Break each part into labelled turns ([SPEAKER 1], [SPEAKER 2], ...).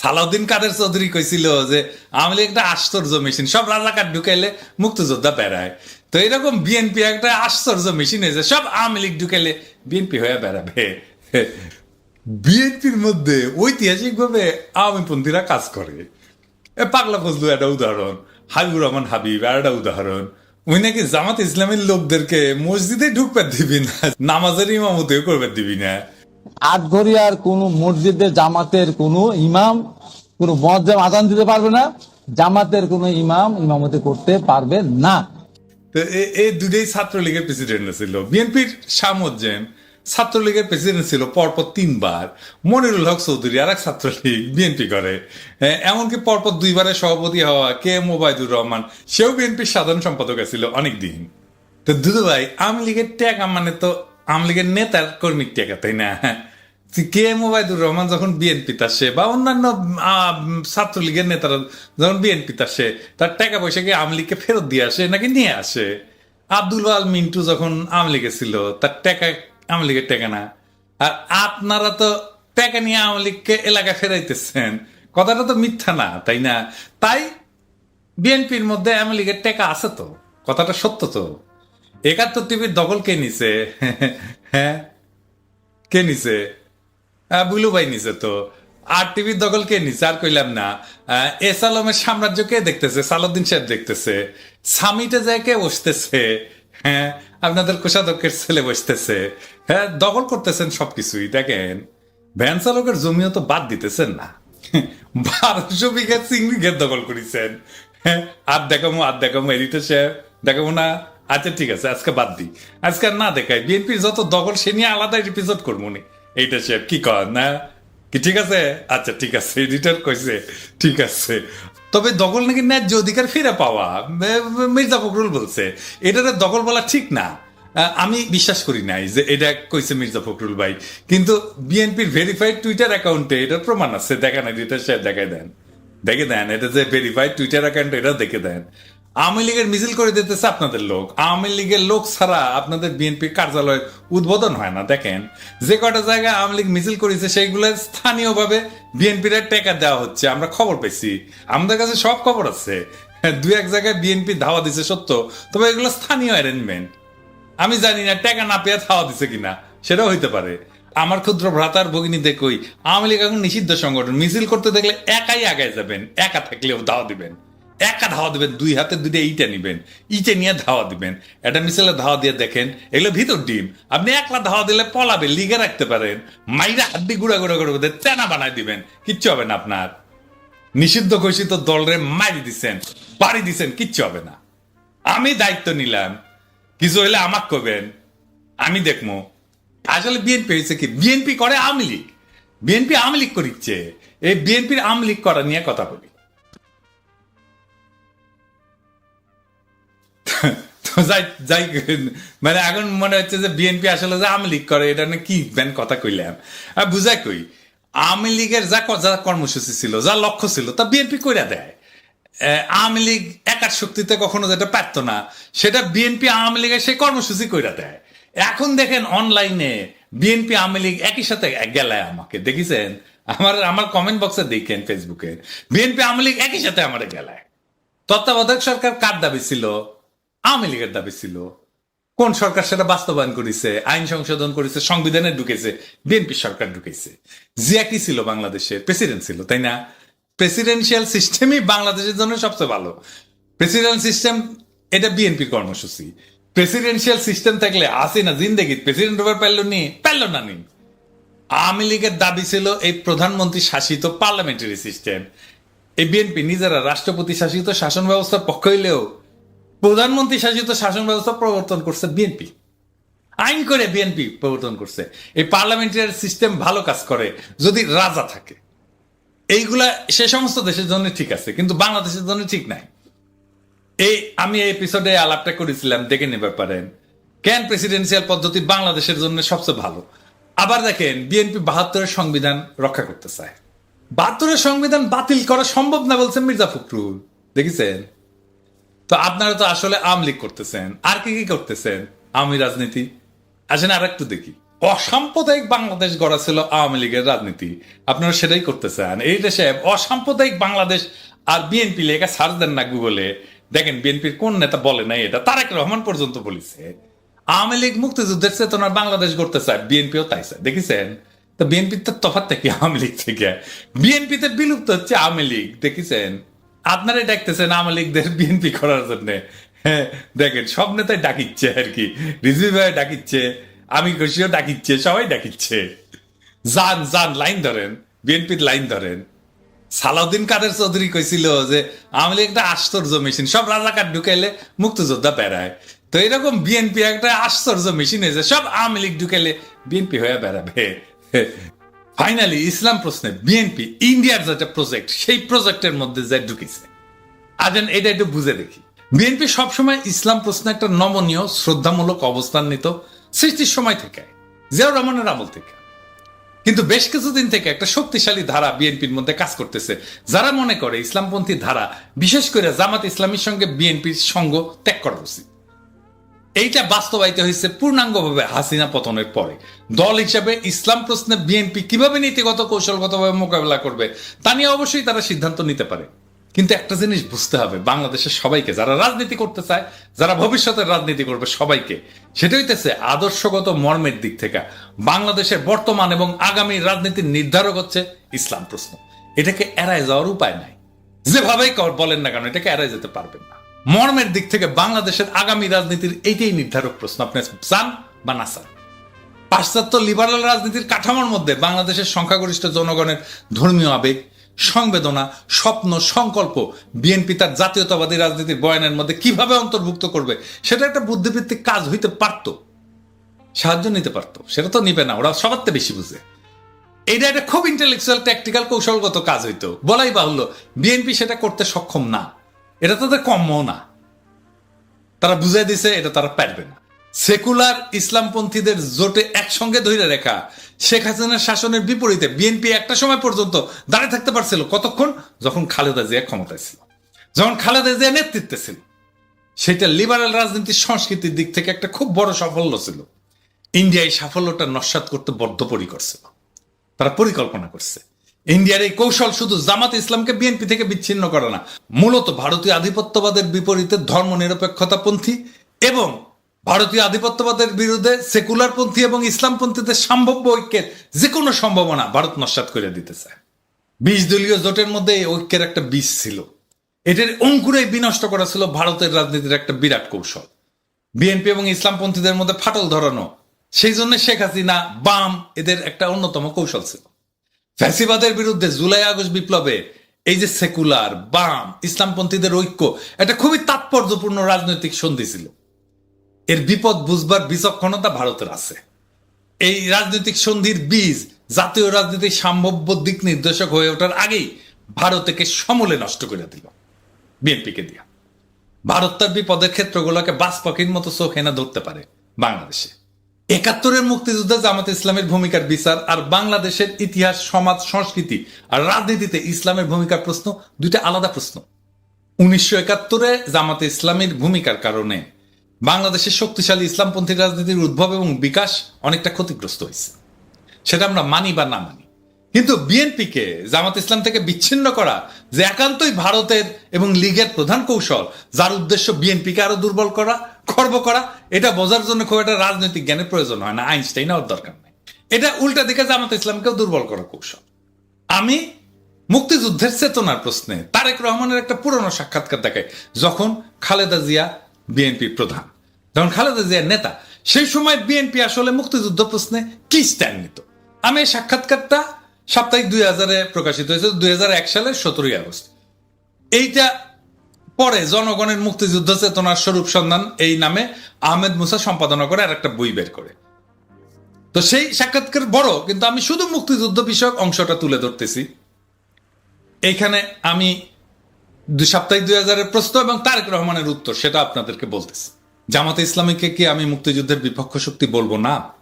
[SPEAKER 1] সালাউদ্দিন কাদের চৌধুরী কইছিল যে আওয়ামী লীগ একটা আশ্চর্য মেশিন। সব রাজাকার ঢুকাইলে মুক্তিযোদ্ধা বেড়ায়। তো এরকম বিএনপি একটা আশ্চর্য মেশিন হয়েছে, সব আওয়ামী লীগ ঢুকাইলে বিএনপি হয়ে বেড়াবে। বিএনপির মধ্যে ঐতিহাসিকভাবে আওয়ামী পন্থীরা কাজ করে। এ পাগলা ফজলু একটা উদাহরণ, হাবিবুর রহমান হাবিব আর একটা উদাহরণ। ওই নাকি জামাত ইসলামের লোকদেরকে মসজিদে ঢুকবার দিবি না, নামাজের ইমামতেও করবার দিবি না।
[SPEAKER 2] আটঘরিয়ার কোন মসজিদে জামাতের কোন ইমাম, কোন মজ্জাম আজান দিতে পারবে না, জামাতের কোন ইমাম ইমামতি করতে পারবে না।
[SPEAKER 1] এই দুটোই ছাত্রলীগের প্রেসিডেন্ট ছিল। বিএনপির সামজ্জেম ছাত্রলীগের প্রেসিডেন্ট ছিল পরপর তিনবার। মনিরুল হক চৌধুরী আর এক ছাত্রলীগ বিএনপি করে। এমনকি পরপর দুইবারের সভাপতি হওয়া কে এম ওবায়দুর রহমান, সেও বিএনপির সাধারণ সম্পাদক ছিল অনেক দিন তো দুদু ভাই আওয়ামী লীগের ট্যাগ মানে তো আওয়ামী লীগের নেতার কর্মীর ট্যাগা তাই না? কে এম ওবায়দুর রহমান যখন বিএনপি আসে, বা অন্যান্য ছাত্রলীগের নেতারা যখন বিএনপি আসে, তার টাকা পয়সা কি আওয়ামী লীগকে ফেরত দিয়ে আসে নাকি নিয়ে আসে? আব্দুল আল মিন্টু যখন আওয়ামী লীগে ছিল, তার টাকা আওয়ামী লীগের টাকা না। আর আপনারা তো টাকা নিয়ে আওয়ামী লীগকে এলাকায় ফেরাইতেছেন। কথাটা তো মিথ্যা না, তাই না? তাই বিএনপির মধ্যে আওয়ামী লীগের টাকা আছে তো, কথাটা সত্য তো। একাত্তর টিভির দখল কে নিছে? হ্যাঁ? কে নিছে? বুলু ভাই নিছে তো। আর টিভির দখল কে নিছে? আর কইলাম না। এস আলমের সাম্রাজ্য কে দেখতেছে? সালাউদ্দিন সাহেব দেখতেছে। সামিটে যায় কে বসতেছে? হ্যাঁ? আপনাদের কোষাধ্যক্ষের ছেলে বসতেছে। হ্যাঁ দখল করতেছেন সবকিছুই, দেখেন। ভ্যান চালকের জমিও তো বাদ দিতেছেন না। বারোশো বিঘা চিংড়ি ঘের দখল করেছেন। হ্যাঁ আর দেখামো আর দেখামো এদিতে সাহেব। দেখাবো না। আচ্ছা ঠিক আছে, আজকে বাদ দিই। আজকে না দেখাই। বিএনপির যত দখল, সে নিয়ে আলাদা এপিসোড করব নি এইটা সাহেব কি কর না? কি ঠিক আছে? আচ্ছা ঠিক আছে এডিটর কইছে, ঠিক আছে। তবে দখল নাকি ন্যায্য অধিকার ফিরে পাওয়া? মির্জা ফখরুল বলছে এটাতে দখল বলা ঠিক না। আমি বিশ্বাস করি নাই যে এটা কইছে মির্জা ফখরুল ভাই। কিন্তু বিএনপির ভেরিফাইড টুইটার অ্যাকাউন্টে এটার প্রমাণ আছে। দেখা নাই, এটা সে দেখাই দেন। দেখে দেন, এটা যে ভেরিফাইড টুইটার অ্যাকাউন্ট এটা দেখে দেন। আওয়ামী লীগের মিছিল করে দিতেছে আপনাদের লোক। আওয়ামী লীগের লোক ছাড়া আপনাদের বিএনপি কার্যালয়ের উদ্বোধন হয় না। দেখেন, যে কটা জায়গায় আওয়ামী লীগ মিছিল করেছে, সেইগুলো স্থানীয়ভাবে বিএনপির টেকা দেওয়া হচ্ছে। আমরা খবর পেয়েছি। আমাদের কাছে সব খবর আছে। দু এক জায়গায় বিএনপি ধাওয়া দিছে, সত্য। তবে এগুলো স্থানীয় অ্যারেঞ্জমেন্ট আমি জানি না, টাকা না পেয়ে ধাওয়া দিছে কিনা। সেটাও হইতে পারে। আমার ক্ষুদ্র ভ্রাতার ভগিনী দেখই, আওয়ামী লীগ এখন নিষিদ্ধ সংগঠন। মিছিল করতে দেখলে একাই আগায় যাবেন, একা থাকলেও ধাওয়া দিবেন। একা ধাওয়া দিবেন, দুই হাতে দুইটা ইটা নিবেন, ইটে নিয়ে ধাওয়া দিবেন। এটা মিছিলে ধাওয়া দিয়ে দেখেন, এগুলো ভিতর ডিম। আপনি একলা ধাওয়া দিলে পলাবে, লিগে রাখতে পারেন। মাইরা হাত হাড্ডি গুড়া গুড়া করে বোধহয় তেনা বানায় দিবেন। কিচ্ছু হবে না আপনার। নিষিদ্ধ ঘোষিত দলরে মারি দিছেন, বাড়ি দিছেন, কিচ্ছু হবে না। আমি দায়িত্ব নিলাম। কিছু হইলে আমাক করবেন আমি দেখব আসলে বিএনপি হয়েছে কি, বিএনপি করে আওয়ামী লীগ। বিএনপি আওয়ামী লীগ করিচ্ছে। এই বিএনপির আওয়ামী লীগ করা নিয়ে কথা বলি। যাই যাই মানে এখন মনে হচ্ছে যে বিএনপি আসলে যে আওয়ামী লীগ করে, এটা নিয়ে কি ব্যান কথা কইলাম আর বুঝাই কই, আওয়ামী লীগের যা যা কর্মসূচি ছিল, যা লক্ষ্য ছিল, তা বিএনপি কইরা দেয়। আওয়ামী লীগ একার শক্তিতে কখনো যেটা পারতো না, সেটা বিএনপি আওয়ামী লীগের সেই কর্মসূচি কইরা দেয়। এখন দেখেন অনলাইনে বিএনপি আওয়ামী লীগ একই সাথে গেলায় আমাকে, দেখেছেন? আমার আমার কমেন্ট বক্সে দেখেন ফেসবুকে বিএনপি আওয়ামী লীগ একই সাথে আমার গেলায়। তত্ত্বাবধায়ক সরকার কার দাবি ছিল? আওয়ামী লীগের দাবি ছিল। কোন সরকার সেটা বাস্তবায়ন করেছে, আইন সংশোধন করেছে, সংবিধানে ঢুকেছে, বিএনপি সরকার ঢুকেছে। জিয়া কি ছিল বাংলাদেশের, প্রেসিডেন্ট ছিল, তাই না? প্রেসিডেন্সিয়াল সিস্টেমই বাংলাদেশের জন্য সবচেয়ে ভালো। প্রেসিডেন্ট সিস্টেম, এটা বিএনপির কর্মসূচি। প্রেসিডেন্সিয়াল সিস্টেম থাকলে আসে না জিন্দেগি, প্রেসিডেন্ট ওভার পারল নি, পারল না নি। আওয়ামী লীগের দাবি ছিল এই প্রধানমন্ত্রী শাসিত পার্লামেন্টারি সিস্টেম। এই বিএনপি নিজেরা রাষ্ট্রপতি শাসিত শাসন ব্যবস্থার পক্ষ হইলেও প্রধানমন্ত্রী শাসিত শাসন ব্যবস্থা প্রবর্তন করছে বিএনপি। আইন করে বিএনপি প্রবর্তন করছে। এই পার্লামেন্টারি সিস্টেম ভালো কাজ করে, যদি রাজা থাকে। এইগুলা সে সমস্ত দেশের জন্য ঠিক আছে, কিন্তু বাংলাদেশের জন্য ঠিক নাই। এই, আমি এই এপিসোডে আলাপটা করেছিলাম দেখে নেবে পারেন কেন প্রেসিডেন্সিয়াল পদ্ধতি বাংলাদেশের জন্য সবচেয়ে ভালো? আবার দেখেন, বিএনপি বাহাত্তরের সংবিধান রক্ষা করতে চায়। বাহাত্তরের সংবিধান বাতিল করা সম্ভব না বলছেন মির্জা ফখরুল। দেখেছেন? তো আপনারা তো আসলে আওয়ামী লীগ করতেছেন। আর কি কি করতেছেন? আওয়ামী রাজনীতি। আসেন আর একটু দেখি। অসাম্প্রদায়িক বাংলাদেশ গড়া ছিল আওয়ামী লীগের রাজনীতি। আপনারা সেটাই করতে চান এই দেশে অসাম্প্রদায়িক বাংলাদেশ আর বিএনপি লেখা সার্চ দেন না গুগলে দেখেন, বিএনপির কোন নেতা বলে নাই এটা? তারেক রহমান পর্যন্ত বলেছে। আওয়ামী লীগ মুক্তিযুদ্ধের চেতনার বাংলাদেশ গড়তে চায়, বিএনপিও তাই চায়। দেখেছেন? তো বিএনপির তো তফাৎ থেকে আওয়ামী লীগ থেকে? বিএনপিতে বিলুপ্ত হচ্ছে আওয়ামী লীগ। দেখেছেন? আপনারাই ডাকতেছেন আওয়ামী লীগদের বিএনপি করার জন্য। হ্যাঁ দেখেন, সব নেতাই ডাকিচ্ছে আর কি। রিজভি ভাই ডাকিচ্ছে আমি খুশিও ডাকিচ্ছে, সবাই ডাকিচ্ছে। যান যান, লাইন ধরেন, বিএনপির লাইন ধরেন। সালাউদ্দিন কাদের চৌধুরী কইছিল যে আওয়ামী লীগ একটা আশ্চর্য মেশিন, সব রাজাকার ঢুকাইলে মুক্তিযোদ্ধা বেড়ায়। তো এরকম বিএনপি একটা আশ্চর্য মেশিন হয়েছে সব আওয়ামী লীগ ঢুকাইলে বিএনপি হয়ে বেড়াবে। ফাইনালি ইসলাম প্রশ্নে বিএনপি ইন্ডিয়ার যেটা প্রজেক্ট সেই প্রজেক্টের মধ্যে যে ঢুকেছে। আজেন এটা একটু বুঝে দেখি। বিএনপি সবসময় ইসলাম প্রশ্নে একটা নমনীয়, শ্রদ্ধামূলক অবস্থান নিত সৃষ্টির সময় থেকে, জিয়াউর রহমানের আমল থেকে। কিন্তু বেশ কিছুদিন থেকে একটা শক্তিশালী ধারা বিএনপির মধ্যে কাজ করতেছে। যারা মনে করে ইসলামপন্থী ধারা, বিশেষ করে জামাত ইসলামীর সঙ্গে বিএনপির সঙ্গ ত্যাগ করা উচিত। এইটা বাস্তবায়িত হয়েছে পূর্ণাঙ্গভাবে হাসিনা পতনের পরে। দল হিসাবে ইসলাম প্রশ্নে বিএনপি কীভাবে নীতিগত কৌশলগতভাবে মোকাবেলা করবে, তা নিয়ে অবশ্যই তারা সিদ্ধান্ত নিতে পারে। কিন্তু একটা জিনিস বুঝতে হবে, বাংলাদেশের সবাইকে, যারা রাজনীতি করতে চায়, যারা ভবিষ্যতের রাজনীতি করবে সবাইকে, সেটা হইতেছে আদর্শগত মর্মের দিক থেকে। বাংলাদেশের বর্তমান এবং আগামী রাজনীতির নির্ধারক হচ্ছে ইসলাম প্রশ্ন। এটাকে এড়ায় যাওয়ার উপায় নাই। যেভাবেই বলেন না কেন, এটাকে এড়াই যেতে পারবেন না। মর্মের দিক থেকে বাংলাদেশের আগামী রাজনীতির এইটাই নির্ধারক প্রশ্ন। আপনি চান বা না চান পাশ্চাত্য লিবারাল রাজনীতির কাঠামোর মধ্যে বাংলাদেশের সংখ্যাগরিষ্ঠ জনগণের ধর্মীয় আবেগ, সংবেদনা, স্বপ্ন, সংকল্প, বিএনপি তার জাতীয়তাবাদী রাজনীতির বয়ানের মধ্যে কীভাবে অন্তর্ভুক্ত করবে, সেটা একটা বুদ্ধিভিত্তিক কাজ হইতে পারতো, সাহায্য নিতে পারতো, সেটা তো নিবে না, ওরা সবার বেশি বুঝে। এটা একটা খুব ইন্টেলেকচুয়াল ট্যাকটিক্যাল কৌশলগত কাজ হইতো। বলাই বাহুল্য, বিএনপি সেটা করতে সক্ষম না। এটা তাদের কম্যও না তারা বুঝাই দিছে এটা তারা পারবে না। সেকুলার ইসলামপন্থীদের জোটে একসঙ্গে ধরে রেখা শেখ হাসিনার শাসনের বিপরীতে বিএনপি একটা সময় পর্যন্ত দাঁড়িয়ে থাকতে পারছিল, কতক্ষণ? যখন খালেদা জিয়া ক্ষমতায় ছিল। যখন খালেদা জিয়া নেতৃত্বে ছিল। সেটা লিবারাল রাজনীতির সংস্কৃতির দিক থেকে একটা খুব বড় সাফল্য ছিল। ইন্ডিয়া এই সাফল্যটা নস্বাত করতে বদ্ধপরিকর ছিল। তারা পরিকল্পনা করছে। ইন্ডিয়ার এই কৌশল শুধু জামাত ইসলামকে বিএনপি থেকে বিচ্ছিন্ন করে না, মূলত ভারতীয় আধিপত্যবাদের বিপরীতে ধর্ম নিরপেক্ষতাপন্থী এবং ভারতীয় আধিপত্যবাদের বিরুদ্ধে সেকুলারপন্থী এবং ইসলামপন্থীদের সম্ভাব্য ঐক্যের যে কোনো সম্ভাবনা ভারত নস্বাত করে দিতে চায় বিশ দলীয় জোটের মধ্যে এই ঐক্যের একটা বীজ ছিল। এটার অঙ্কুরে বিনষ্ট করা ছিল ভারতের রাজনীতির একটা বিরাট কৌশল। বিএনপি এবং ইসলামপন্থীদের মধ্যে ফাটল ধরানো, সেই জন্য শেখ হাসিনা বাম এদের একটা অন্যতম কৌশল ছিল। ফ্যাসিবাদের বিরুদ্ধে জুলাই আগস্ট বিপ্লবে এই যে সেকুলার, বাম, ইসলামপন্থীদের ঐক্য, এটা খুবই তাৎপর্যপূর্ণ রাজনৈতিক সন্ধি ছিল। এর বিপদ বুঝবার বিচক্ষণতা ভারতের আছে। এই রাজনৈতিক সন্ধির বীজ জাতীয় রাজনীতির সম্ভাব্য দিক নির্দেশক হয়ে ওঠার আগেই ভারতকে সমূলে নষ্ট করে দিল, বিএনপিকে দিয়া। ভারত তার বিপদের ক্ষেত্রগুলোকে বাস পাখির মতো চোখ এনে ধরতে পারে বাংলাদেশে। একাত্তরের মুক্তিযুদ্ধে জামাত ইসলামের ভূমিকার বিচার আর বাংলাদেশের ইতিহাস, সমাজ, সংস্কৃতি আর রাজনীতিতে ইসলামের ভূমিকার প্রশ্ন দুইটা আলাদা প্রশ্ন। উনিশশো একাত্তরে জামাতে ইসলামের ভূমিকার কারণে বাংলাদেশের শক্তিশালী ইসলামপন্থী রাজনীতির উদ্ভব এবং বিকাশ অনেকটা ক্ষতিগ্রস্ত হয়েছে। সেটা আমরা মানি বা না মানি। কিন্তু বিএনপিকে জামাত ইসলাম থেকে বিচ্ছিন্ন করা যে একান্তই ভারতের এবং লীগের প্রধান কৌশল, যার উদ্দেশ্য বিএনপিকে আরও দুর্বল করা খর্ব করা, এটা বোঝার জন্য খুব একটা রাজনৈতিক জ্ঞানের প্রয়োজন হয় না, আইনস্টাইন হওয়ার দরকার নেই। এটা উল্টা দিকে জামাত ইসলামকেও দুর্বল করা কৌশল। আমি মুক্তিযুদ্ধের চেতনার প্রশ্নে তারেক রহমানের একটা পুরনো সাক্ষাৎকার দেখায় যখন খালেদা জিয়া বিএনপি প্রধান। যখন খালেদা জিয়ার নেতা, সেই সময় বিএনপি আসলে মুক্তিযুদ্ধ প্রশ্নে কি স্ট্যান্ড নিত? আমি এই সাক্ষাৎকারটা সাপ্তাহিক দুই হাজারে প্রকাশিত হয়েছে দুই সালের সতেরোই আগস্ট। এইটা পরে জনগণের মুক্তিযুদ্ধ চেতনার স্বরূপ সন্ধান এই নামে আহমেদ মুসা সম্পাদনা করে আর একটা বই বের করে। তো সেই সাক্ষাৎকার বড়, কিন্তু আমি শুধু মুক্তিযুদ্ধ বিষয়ক অংশটা তুলে ধরতেছি। এইখানে আমি দুই সাপ্তাহিক দুই হাজারের প্রশ্ন এবং তারেক রহমানের উত্তর, সেটা আপনাদেরকে বলতেছি। জামাতে ইসলামীকে কি আমি মুক্তিযুদ্ধের বিপক্ষ শক্তি বলব? না।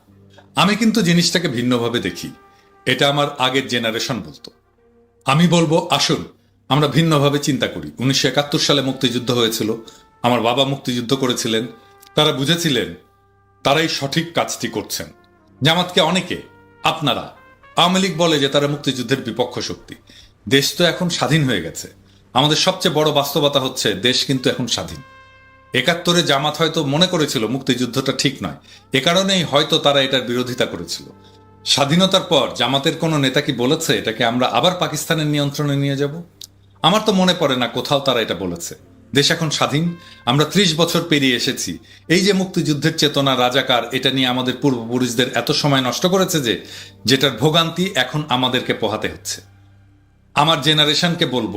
[SPEAKER 1] আমি কিন্তু জিনিসটাকে ভিন্নভাবে দেখি। এটা আমার আগের জেনারেশন বলতো। আমি বলব, আসুন আমরা ভিন্নভাবে চিন্তা করি। উনিশশো একাত্তর সালে মুক্তিযুদ্ধ হয়েছিল। আমার বাবা মুক্তিযুদ্ধ করেছিলেন। তারা বুঝেছিলেন, তারাই সঠিক কাজটি করছেন। জামাতকে অনেকে, আপনারা, আওয়ামী লীগ বলে যে তারা মুক্তিযুদ্ধের বিপক্ষ শক্তি। দেশ তো এখন স্বাধীন হয়ে গেছে। আমাদের সবচেয়ে বড় বাস্তবতা হচ্ছে, দেশ কিন্তু এখন স্বাধীন। একাত্তরে জামাত হয়তো মনে করেছিল মুক্তিযুদ্ধটা ঠিক নয়। এ কারণেই হয়তো তারা এটার বিরোধিতা করেছিল। স্বাধীনতার পর জামাতের কোনো নেতা কি বলেছে? এটাকে আমরা আবার পাকিস্তানের নিয়ন্ত্রণে নিয়ে যাব? আমার তো মনে পড়ে না কোথাও তারা এটা বলেছে। দেশ এখন স্বাধীন, আমরা ত্রিশ বছর পেরিয়ে এসেছি। এই যে মুক্তিযুদ্ধের চেতনা রাজাকার, এটা নিয়ে আমাদের পূর্বপুরুষদের এত সময় নষ্ট করেছে যে, যেটার ভোগান্তি এখন আমাদেরকে পোহাতে হচ্ছে। আমার জেনারেশনকে বলব,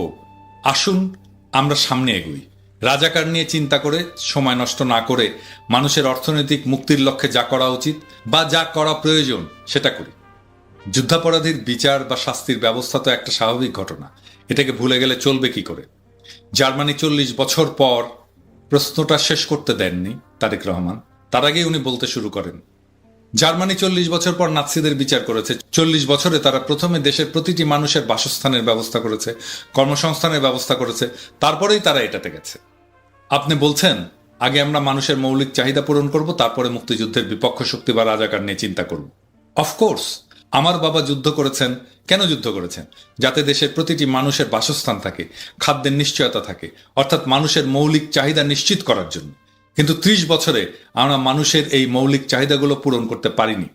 [SPEAKER 1] আসুন আমরা সামনে এগোই। রাজাকার নিয়ে চিন্তা করে, সময় নষ্ট না করে মানুষের অর্থনৈতিক মুক্তির লক্ষ্যে যা করা উচিত বা যা করা প্রয়োজন, সেটা করি। যুদ্ধাপরাধীর বিচার বা শাস্তির ব্যবস্থা তো একটা স্বাভাবিক ঘটনা। এটাকে ভুলে গেলে চলবে কি করে? জার্মানি চল্লিশ বছর পর প্রশ্নটা শেষ করতে দেননি তারেক রহমান। তার আগেই উনি বলতে শুরু করেন, জার্মানি চল্লিশ বছর পর নাৎসিদের বিচার করেছে। চল্লিশ বছরে তারা প্রথমে দেশের প্রতিটি মানুষের বাসস্থানের ব্যবস্থা করেছে, কর্মসংস্থানের ব্যবস্থা করেছে, তারপরেই তারা এটাতে গেছে। আপনি বলছেন, আগে আমরা মানুষের মৌলিক চাহিদা পূরণ করব, তারপরে মুক্তিযুদ্ধের বিপক্ষ শক্তি বা রাজাকার নিয়ে চিন্তা করব। অফকোর্স আমার বাবা যুদ্ধ করেছেন। কেন যুদ্ধ করেছেন? যাতে দেশের প্রতিটি মানুষের বাসস্থান থাকে, খাদ্যের নিশ্চয়তা থাকে, অর্থাৎ মানুষের মৌলিক চাহিদা নিশ্চিত করার জন্য। কিন্তু ত্রিশ বছরে আমরা মানুষের এই মৌলিক চাহিদাগুলো পূরণ করতে পারিনি।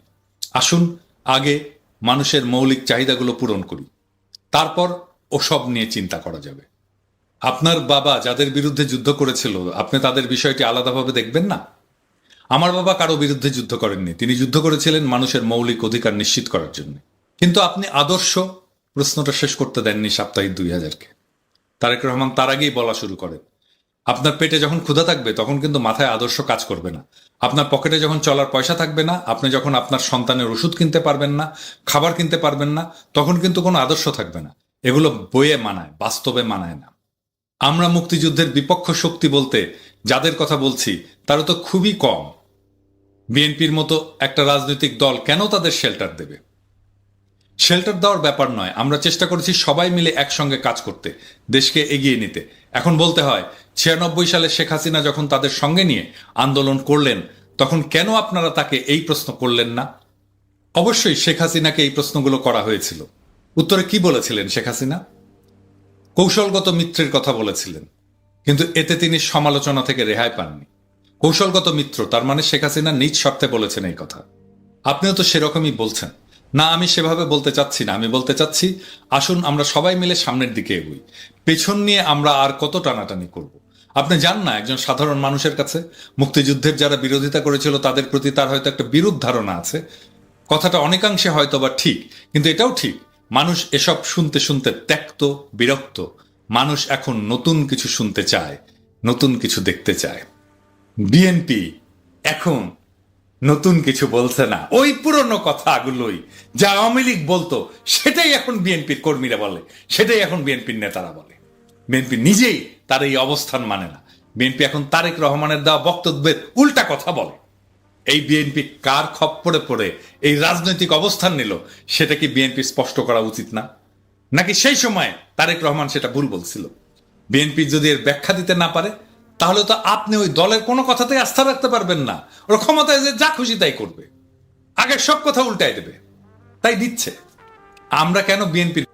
[SPEAKER 1] আসুন, আগে মানুষের মৌলিক চাহিদাগুলো পূরণ করি। তারপর ওসব নিয়ে চিন্তা করা যাবে। আপনার বাবা যাদের বিরুদ্ধে যুদ্ধ করেছিল, আপনি তাদের বিষয়টি আলাদাভাবে দেখবেন না? আমার বাবা কারও বিরুদ্ধে যুদ্ধ করেননি। তিনি যুদ্ধ করেছিলেন মানুষের মৌলিক অধিকার নিশ্চিত করার জন্য। কিন্তু আপনি আদর্শ প্রশ্নটা শেষ করতে দেননি সাপ্তাহিক দুই হাজারকে। তারেক রহমান তার আগেই বলা শুরু করেন। আপনার পেটে যখন ক্ষুধা থাকবে, তখন কিন্তু মাথায় আদর্শ কাজ করবে না। আপনার পকেটে যখন চলার পয়সা থাকবে না, আপনি যখন আপনার সন্তানের ওষুধ কিনতে পারবেন না, খাবার কিনতে পারবেন না, তখন কিন্তু কোনো আদর্শ থাকবে না। এগুলো বইয়ে মানায়, বাস্তবে মানায় না। আমরা মুক্তিযুদ্ধের বিপক্ষ শক্তি বলতে যাদের কথা বলছি, তারা তো খুবই কম। বিএনপির মতো একটা রাজনৈতিক দল কেন তাদের শেল্টার দেবে? শেল্টার দেওয়ার ব্যাপার নয়, আমরা চেষ্টা করেছি সবাই মিলে একসঙ্গে কাজ করতে, দেশকে এগিয়ে নিতে। এখন বলতে হয়, ছিয়ানব্বই সালে শেখ হাসিনা যখন তাদের সঙ্গে নিয়ে আন্দোলন করলেন, তখন কেন আপনারা তাকে এই প্রশ্ন করলেন না? অবশ্যই শেখ হাসিনাকে এই প্রশ্নগুলো করা হয়েছিল। উত্তরে কি বলেছিলেন শেখ হাসিনা? কৌশলগত মিত্রের কথা বলেছিলেন, কিন্তু এতে তিনি সমালোচনা থেকে রেহাই পাননি। কৌশলগত মিত্র, তার মানে শেখ হাসিনা নিজ স্বার্থে বলেছেন এই কথা। আপনিও তো সেরকমই বলছেন। না, আমি সেভাবে বলতে চাচ্ছি না। আমি বলতে চাচ্ছি, আসুন আমরা সবাই মিলে সামনের দিকে এগোই। পেছন নিয়ে আমরা আর কত টানাটানি করব? আপনি জান না একজন সাধারণ মানুষের কাছে। মুক্তিযুদ্ধের যারা বিরোধিতা করেছিল, তাদের প্রতি তার হয়তো একটা বিরূপ ধারণা আছে। কথাটা অনেকাংশে হয়তো বা ঠিক, কিন্তু এটাও ঠিক। মানুষ এসব শুনতে শুনতে ত্যক্ত, বিরক্ত। মানুষ এখন নতুন কিছু শুনতে চায়, নতুন কিছু দেখতে চায়। বিএনপি এখন নতুন কিছু বলছে না। ওই পুরনো কথাগুলোই যা আওয়ামী লীগ বলতো, সেটাই এখন বিএনপির কর্মীরা বলে, সেটাই এখন বিএনপির নেতারা বলে। বিএনপি নিজেই তার এই অবস্থান মানে না। বিএনপি এখন তারেক রহমানের দেওয়া বক্তব্যের উল্টা কথা বলে। এই বিএনপি কার খপ্পরে পড়ে, এই রাজনৈতিক অবস্থান নিল, সেটা কি বিএনপি স্পষ্ট করা উচিত না? নাকি সেই সময় তারেক রহমান সেটা ভুল বলছিল? বিএনপি যদি এর ব্যাখ্যা দিতে না পারে তাহলে তো আপনি ওই দলের কোনো কথাতেই আস্থা রাখতে পারবেন না। ওর ক্ষমতায় যে যা খুশি তাই করবে। আগে সব কথা উল্টাই দেবে। তাই দিচ্ছে। আমরা কেন বিএনপির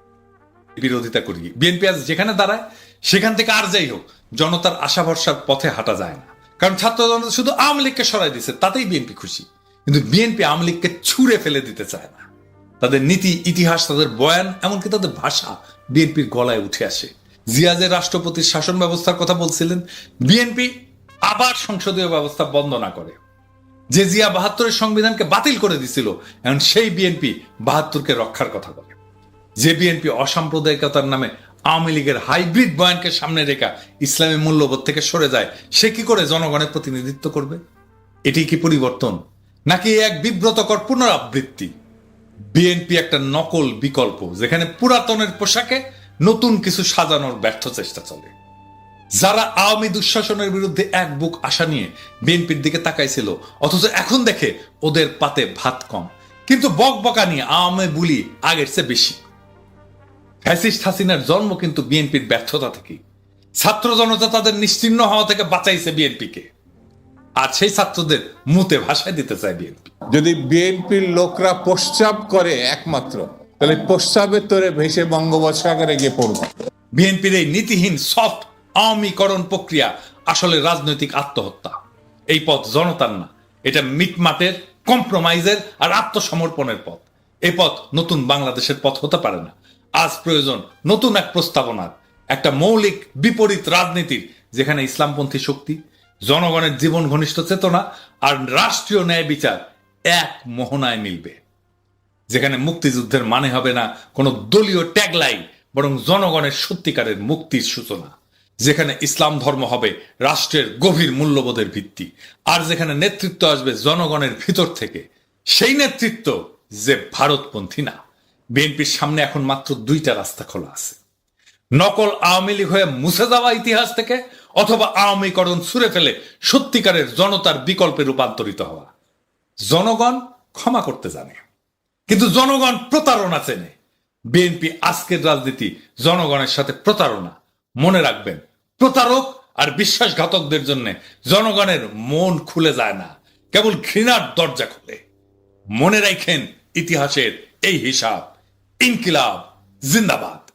[SPEAKER 1] বিরোধিতা করি? বিএনপি আজ যেখানে দাঁড়ায়, সেখান থেকে আর যাই হোক, জনতার আশা ভরসার পথে হাঁটা যায় না। কারণ ছাত্র জনতা শুধু আওয়ামী লীগকে সরাই দিচ্ছে তাতেই বিএনপি খুশি। কিন্তু বিএনপি আওয়ামী লীগকে ছুঁড়ে ফেলে দিতে চায় না। তাদের নীতি, ইতিহাস, তাদের বয়ান, এমনকি তাদের ভাষা বিএনপির গলায় উঠে আসে। জিয়াজের রাষ্ট্রপতির শাসন ব্যবস্থার কথা বলছিলেন, বিএনপি আবার সংসদীয় ব্যবস্থা বন্ধ না করে। যে জিয়া বাহাত্তরের সংবিধানকে বাতিল করে দিছিল, এখন সেই বিএনপি বাহাত্তরকে রক্ষার কথা বলে। যে বিএনপি অসাম্প্রদায়িকতার নামে আওয়ামী লীগের হাইব্রিড বয়ানকে সামনে রেখা ইসলামী মূল্যবোধ থেকে সরে যায়, সে কি করে জনগণের প্রতিনিধিত্ব করবে? এটি কি পরিবর্তন? নাকি এক বিব্রতকর পুনরাবৃত্তি? বিএনপি একটা নকল বিকল্প, যেখানে পুরাতনের পোশাকে নতুন কিছু সাজানোর ব্যর্থ চেষ্টা চলে। যারা আওয়ামী দুঃশাসনের বিরুদ্ধে এক বুক আশা নিয়ে বিএনপির দিকে তাকাইছিল, অথচ এখন দেখে ওদের পাতে ভাত কম। কিন্তু বক বকা নিয়ে আওয়ামী বুলি আগের চেয়ে বেশি। ফ্যাসিস্ট হাসিনার জন্ম কিন্তু বিএনপির ব্যর্থতা থেকে ছাত্র জনতা তাদের নিশ্চিহ্ন হওয়া থেকে বাঁচাইছে বিএনপিকে। আর সেই ছাত্রদের মুতে ভাষায় দিতে চায় বিএনপি।
[SPEAKER 3] যদি বিএনপির লোকরা প্রস্রাব করে একমাত্র তাহলে প্রস্রাবের তোরে ভেসে বঙ্গোপসাগরে গিয়ে পড়বে।
[SPEAKER 1] বিএনপির এই নীতিহীন সফট আওয়ামীকরণ প্রক্রিয়া আসলে রাজনৈতিক আত্মহত্যা। এই পথ জনতার না, এটা মিটমাটের, কম্প্রোমাইজের আর আত্মসমর্পণের পথ। এই পথ নতুন বাংলাদেশের পথ হতে পারে না। আজ প্রয়োজন নতুন এক প্রস্তাবনার, একটা মৌলিক বিপরীত রাজনীতির, যেখানে ইসলামপন্থী শক্তি, জনগণের জীবন ঘনিষ্ঠ চেতনা আর রাষ্ট্রীয় ন্যায় বিচার এক মোহনায় মিলবে। যেখানে মুক্তিযুদ্ধের মানে হবে না কোনো দলীয় ট্যাগলাইন বরং জনগণের সত্যিকারের মুক্তির সূচনা, যেখানে ইসলাম ধর্ম হবে রাষ্ট্রের গভীর মূল্যবোধের ভিত্তি, আর যেখানে নেতৃত্ব আসবে জনগণের ভিতর থেকে, সেই নেতৃত্ব যে ভারতপন্থী না। বিএনপির সামনে এখন মাত্র দুইটা রাস্তা খোলা আছে। নকল আওয়ামী লীগ হয়ে মুছে যাওয়া ইতিহাস থেকে, অথবা আওয়ামীকরণ ছুঁড়ে ফেলে সত্যিকারের জনতার বিকল্পে রূপান্তরিত হওয়া। জনগণ ক্ষমা করতে জানে। কিন্তু জনগণ প্রতারণা চেনে। বিএনপি আজকের রাজনীতি জনগণের সাথে প্রতারণা। মনে রাখবেন, প্রতারক আর বিশ্বাসঘাতকদের জন্য জনগণের মন খুলে যায় না, কেবল ঘৃণার দরজা খুলে। মনে রাখেন ইতিহাসের এই হিসাব। ইনকিলাব, জিন্দাবাদ।